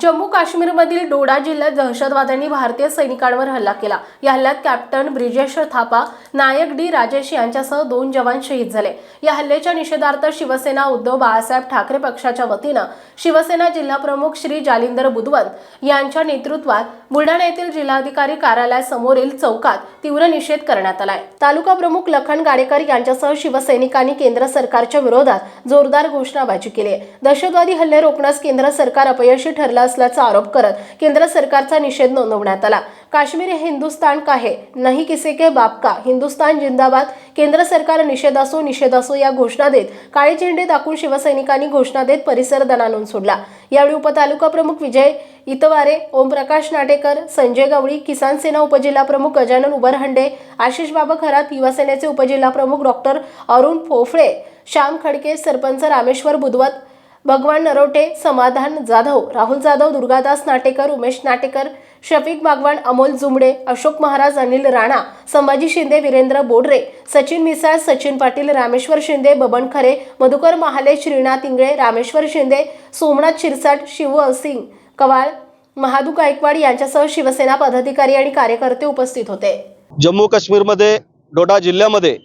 जम्मू काश्मीरमधील डोडा जिल्ह्यात दहशतवाद्यांनी भारतीय सैनिकांवर हल्ला केला. या हल्ल्यात कॅप्टन ब्रिजेश थापा नायक डी राजेश यांच्यासह दोन जवान शहीद झाले. या हल्ल्याच्या निषेधार्थ शिवसेना उद्धव बाळासाहेब ठाकरे पक्षाच्या वतीनं शिवसेना जिल्हाप्रमुख श्री जालिंदर बुधवंत यांच्या नेतृत्वात बुलढाणा येथील जिल्हाधिकारी कार्यालयासमोरील चौकात तीव्र निषेध करण्यात आलाय. तालुका प्रमुख लखन गाडेकर यांच्यासह शिवसैनिकांनी केंद्र सरकारच्या विरोधात जोरदार घोषणाबाजी केली दहशतवादी हल्ले रोखण्यास केंद्र सरकार अपयशी ठरलं असल्याचा आरोप करत केंद्र सरकारचा निषेध नोंदवण्यात आला. काश्मीर हे हिंदुस्तान का हे नाही किसे के बाप का? हिंदुस्तान जिंदाबाद? केंद्र सरकार निषेध असो निषेध असो या घोषणा देत काळे झेंडे दाखवून शिवसैनिकांनी घोषणा देत परिसर दणानून सोडला. यावेळी उपतालुका प्रमुख विजय इतवारे ओमप्रकाश नाटेकर संजय गवळी किसान सेना उपजिल्हा प्रमुख गजानन उबरहंडे आशिष बाबा खरात युवासेनेचे उपजिल्हा प्रमुख डॉक्टर अरुण फोफळे श्याम खडके सरपंच रामेश्वर बुधवत भगवान नरोटे समाधान जाधव राहुल जाधव दुर्गादास नाटेकर उमेश नाटेकर शफिक बागवान अमोल जुमडे अशोक महाराज अनिल राणा संभाजी शिंदे वीरेंद्र बोडरे सचिन मिसाळ सचिन पाटील रामेश्वर शिंदे बबन खरे मधुकर महाले श्रीनाथ इंगळे रामेश्वर शिंदे सोमनाथ शिरसाट शिव सिंग कवाळ महादू गायकवाड यांच्यासह शिवसेना पदाधिकारी आणि कार्यकर्ते उपस्थित होते. जम्मू काश्मीरमध्ये डोडा जिल्ह्यामध्ये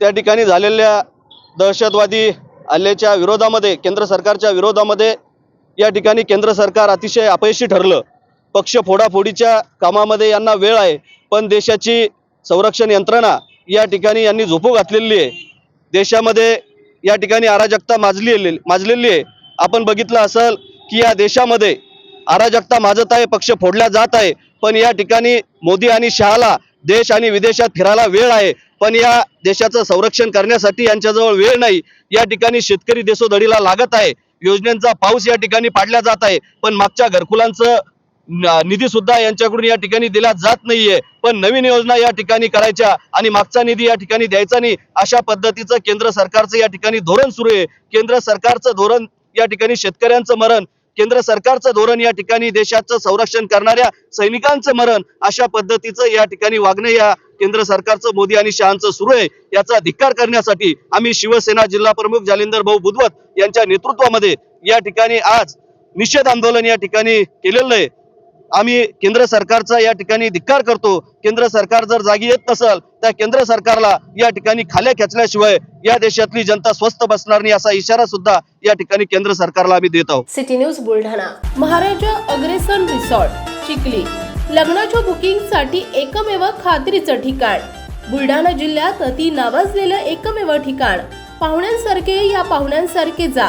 त्या ठिकाणी झालेल्या दहशतवादी हल्ल्याच्या विरोधामध्ये केंद्र सरकारच्या विरोधामध्ये या ठिकाणी केंद्र सरकार अतिशय अपयशी ठरलं. पक्ष फोडाफोडीच्या कामामध्ये यांना वेळ आहे पण देशाची संरक्षण यंत्रणा या ठिकाणी यांनी झोपू घातलेली आहे. देशामध्ये या ठिकाणी अराजकता माजली माजलेली आहे. आपण बघितलं असेल की या देशामध्ये अराजकता माजत आहे पक्ष फोडल्या जात आहे पण या ठिकाणी मोदी आणि शहाला देश आणि विदेशात फिरायला वेळ आहे. पण या देशाचं संरक्षण करण्यासाठी यांच्याजवळ वेळ नाही. या ठिकाणी शेतकरी देशोधडीला लागत आहे. योजनेचा पाऊस या ठिकाणी पाडला जात आहे. पण मागच्या घरकुलांचं निधी सुद्धा यांच्याकडून या ठिकाणी दिला जात नाहीये. पण नवीन योजना या ठिकाणी करायच्या आणि मागचा निधी या ठिकाणी द्यायचा नाही अशा पद्धतीचं केंद्र सरकारचं या ठिकाणी धोरण सुरू आहे. केंद्र सरकारचं धोरण या ठिकाणी शेतकऱ्यांचं मरण केंद्र सरकारचं धोरण या ठिकाणी देशाचं संरक्षण करणाऱ्या सैनिकांचं मरण अशा पद्धतीचं या ठिकाणी वागणं या केंद्र सरकारचं मोदी आणि शहांचं सुरू आहे. याचा धिक्कार करण्यासाठी आम्ही शिवसेना जिल्हा प्रमुख जालिंदर भाऊ बुधवत यांच्या नेतृत्वामध्ये या ठिकाणी आज निषेध आंदोलन या ठिकाणी केलेलं आहे. आम्ही केंद्र सरकारचा या ठिकाणी धिक्कार करतो. केंद्र सरकार जर जागी येत नसल तर केंद्र सरकारला या ठिकाणी खाल्या खेचल्याशिवाय या देशातली जनता स्वस्त बसणार नाही असा इशारा सुद्धा या ठिकाणी केंद्र सरकारला आम्ही देत आहोत. City news Buldhana. Maharaja Agrasen resort Chikhli. लग्नाच्या बुकिंगसाठी एकमेव खात्रीचं ठिकाण. बुलढाणा जिल्ह्यात अति नावाजलेलं एकमेव ठिकाण. पाहुण्यांसारखे या पाहुण्यांसारखे जा.